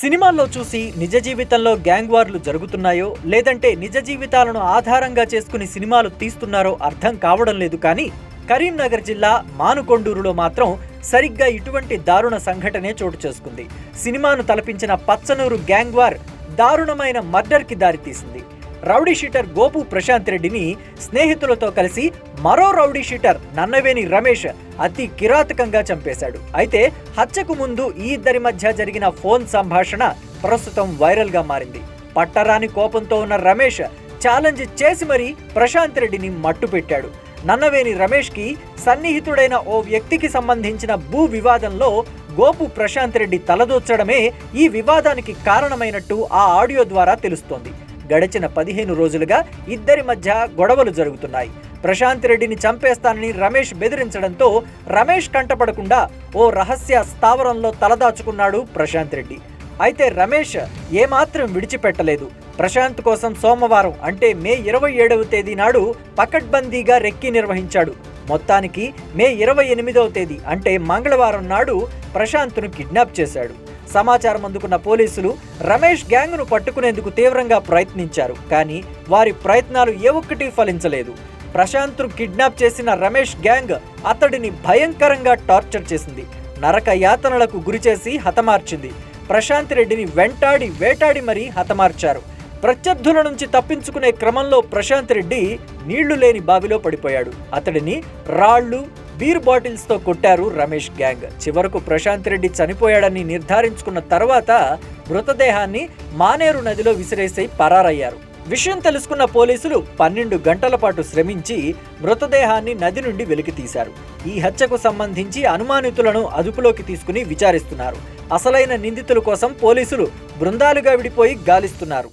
సినిమాల్లో చూసి నిజ జీవితంలో గ్యాంగ్ వార్లు జరుగుతున్నాయో లేదంటే నిజ జీవితాలను ఆధారంగా చేసుకుని సినిమాలు తీస్తున్నారో అర్థం కావడం లేదు కానీ కరీంనగర్ జిల్లా మానుకొండూరులో మాత్రం సరిగ్గా ఇటువంటి దారుణ సంఘటనే చోటు చేసుకుంది. సినిమాను తలపించిన పచ్చనూరు గ్యాంగ్ వార్ దారుణమైన మర్డర్కి దారితీసింది. రౌడీ షీటర్ గోపు ప్రశాంత్ రెడ్డిని స్నేహితులతో కలిసి మరో రౌడీ షీటర్ నన్నవేని రమేష్ అతి కిరాతకంగా చంపేశాడు. అయితే హత్యకు ముందు ఈ ఇద్దరి మధ్య జరిగిన ఫోన్ సంభాషణ ప్రస్తుతం వైరల్గా మారింది. పట్టరాని కోపంతో ఉన్న రమేష్ ఛాలెంజ్ చేసి మరీ ప్రశాంత్ రెడ్డిని మట్టు పెట్టాడు నన్నవేని రమేష్కి సన్నిహితుడైన ఓ వ్యక్తికి సంబంధించిన భూ వివాదంలో గోపు ప్రశాంత్ రెడ్డి తలదూర్చడమే ఈ వివాదానికి కారణమైనట్టు ఆ ఆడియో ద్వారా తెలుస్తోంది. గడిచిన పదిహేను రోజులుగా ఇద్దరి మధ్య గొడవలు జరుగుతున్నాయి. ప్రశాంత్ రెడ్డిని చంపేస్తానని రమేష్ బెదిరించడంతో రమేష్ కంటపడకుండా ఓ రహస్య స్థావరంలో తలదాచుకున్నాడు ప్రశాంత్ రెడ్డి. అయితే రమేష్ ఏమాత్రం విడిచిపెట్టలేదు. ప్రశాంత్ కోసం సోమవారం అంటే మే ఇరవై ఏడవ తేదీ నాడు పకడ్బందీగా రెక్కి నిర్వహించాడు. మొత్తానికి మే ఇరవై ఎనిమిదవ తేదీ అంటే మంగళవారం నాడు ప్రశాంత్ను కిడ్నాప్ చేశాడు. సమాచారం అందుకున్న పోలీసులు రమేష్ గ్యాంగ్ను పట్టుకునేందుకు తీవ్రంగా ప్రయత్నించారు. కానీ వారి ప్రయత్నాలు ఏ ఒక్కటి ఫలించలేదు. ప్రశాంత్ను కిడ్నాప్ చేసిన రమేష్ గ్యాంగ్ అతడిని భయంకరంగా టార్చర్ చేసింది. నరక యాతనలకు గురిచేసి హతమార్చింది. ప్రశాంత్ రెడ్డిని వెంటాడి వేటాడి మరీ హతమార్చారు. ప్రత్యర్థుల నుంచి తప్పించుకునే క్రమంలో ప్రశాంత్ రెడ్డి నీళ్ళు లేని బావిలో పడిపోయాడు. అతడిని రాళ్ళు బీర్ బాటిల్స్తో కొట్టారు రమేష్ గ్యాంగ్. చివరకు ప్రశాంత్ రెడ్డి చనిపోయాడని నిర్ధారించుకున్న తర్వాత మృతదేహాన్ని మానేరు నదిలో విసిరేసి పరారయ్యారు. విషయం తెలుసుకున్న పోలీసులు పన్నెండు గంటల పాటు శ్రమించి మృతదేహాన్ని నది నుండి వెలికి తీశారు. ఈ హత్యకు సంబంధించి అనుమానితులను అదుపులోకి తీసుకుని విచారిస్తున్నారు. అసలైన నిందితుల కోసం పోలీసులు బృందాలుగా విడిపోయి గాలిస్తున్నారు.